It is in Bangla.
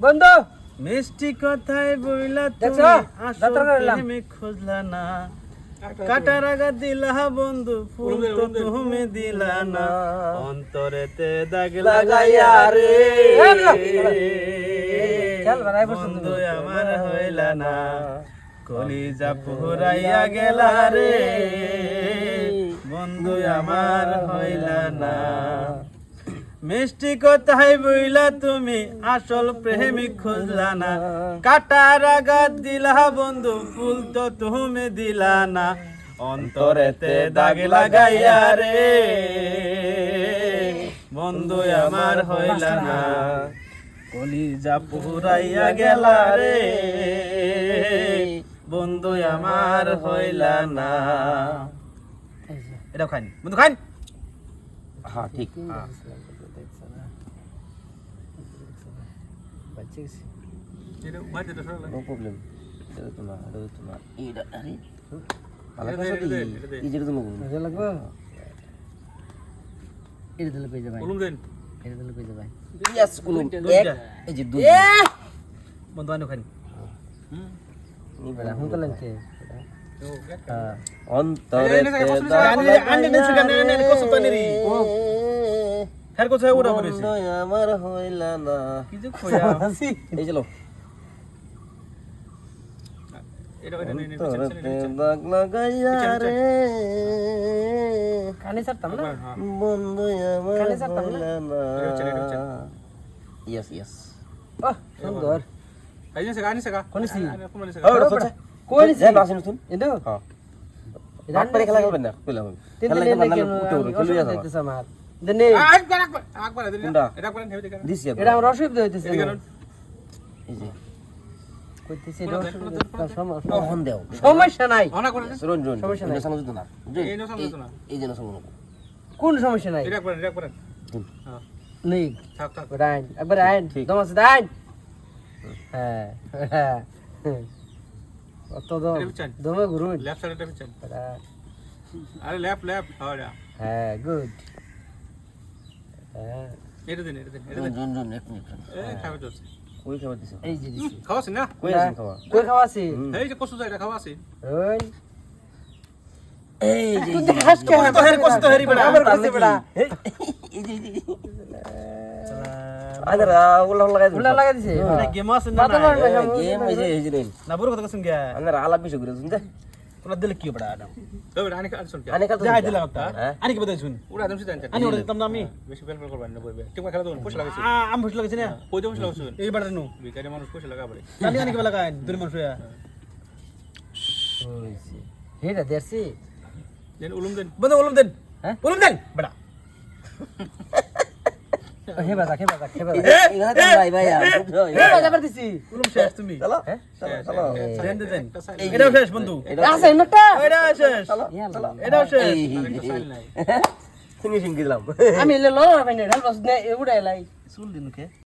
বন্ধু! মিষ্টি কথায় বইলা? তুমি আসল প্রেমে খুঁজলা না। কাটার আগা দিলা বন্ধু ফুল তো তুমি দিলা না। অন্তরেতে দাগ লাগাইয়া রে। বন্ধু। আমার হইলা না। কলিজা পুরাইয়া গেলা রে। বন্ধু আমার হইলা না। মিষ্টি কথাই বইলা তুমি? আসল প্রেমিক খুঁজলা না। কাটার আঘাত দিলা বন্ধু, ফুল তো তুমি দিলা না। অন্তরেতে দাগ লাগাইয়া রে, বন্ধু আমার হইলা না। কলিজা পুরাইয়া গেলা রে, বন্ধু আমার হইলা না। এটা খাইন। বন্ধু, খাইন? হ্যাঁ ঠিক বাচ্চা গেছে। নো প্রবলেম এটা তো না এটা তো না এটা আরে ভালো কথা দি এই যেটা তুমি বলুন মজা লাগবে এটা দিলে পেয়ে যাবে এটা দিলে পেয়ে যাবে ইয়াস কুলুম এক এই যে দুই বন্ধু আনো খাইন বেড়া হুন করলেন কে হ্যাঁ অন্তরে হ্যাঁ কোথায় ওটা করেছে আমার হইলা না কি যে কইয়া এই চলো অন্তরেতে দাগ লাগাইয়া রে কানে ছাড়তাম না বন্ধু আমার কানে ছাড়তাম না? হইলা না ইয়েস ইয়েস বাহ সুন্দর কোনছি কই নিছে নাসিন শুন এদো হ্যাঁ রাত পারে খেলা খেলবেন না কইলাম আমি তিন খেলা দিন খেলা কেন উঠে উঠে দেনে দিছি এটা আমার অসুবিধা হইতেছে এই যে কইতেছি অসুবিধা সমস্যা অহন দেও। সমস্যা নাই। সমস্যা না। এই যে না। কোন সমস্যা নাই? রাইন একবার হ্যাঁ হ্যাঁ। অত দম দমে ঘুরুন। আরে ল্যাপ ল্যাপ হ্যাঁ হ্যাঁ গুড। হ্যাঁ। এটা দিন এটা দিন এটা রন রন রন এক মিনিট এ খাবে তো কই খাবার দিছ? এই যে দিছি। খাওয়াছি না? কই আছেন খাওয়া কই খাওয়াছি এই যে কসু এটা খাওয়াছি ওই এই। যে তুই হাস কে তো হেরি কষ্ট হেরি বেড়া আমার কাছে বেড়া এই। যে আদরা ওলা লাগাই ফুলা লাগা দিছে? গেম আছে না গেম এই যে এই যে না বড় কথা কইছেন গিয়া আন্দর আলাপ বিশ করে শুনতে তোরা দিলে কি বেড়া আডাম তবে আনি আর শুন আনে কাল তো যাই দিলাম একটা হ্যাঁ? আনি কি বদাই শুন ওরা একদম সিধা আনি ওটা দিতাম না আমি। বেশি বেল বেল করবেন না বইবে ঠিক খেলা দেবেন পয়সা লাগাইছি। আ, আমি বুঝতে লাগছে না। কই দেবো পয়সা এই বেড়া নু। বিকারি মানুষ পয়সা লাগাবে জানি আনি কি বেলা দুই মানুষ হইয়া। হইছে। হেটা দেখছি দেন উলুম দেন। বন্ধু বলুন দেন। হ্যাঁ? বলুন দেন। বেড়া হে বাজা হে বাজা হে বাজা এখানে তো ভাই ভাই হে বাজা করে দিছি বলুন শেষ তুমি। চলো চলো চলো। দেন দেন দেন। এটাও শেষ বন্ধু। আছে একটা। এটাও শেষ। এটাও শেষ। ফিনিশিং দিলাম আমি লড়া পাইনি ঢাল বাস নে উড়াই লাই। চুল দিন কে?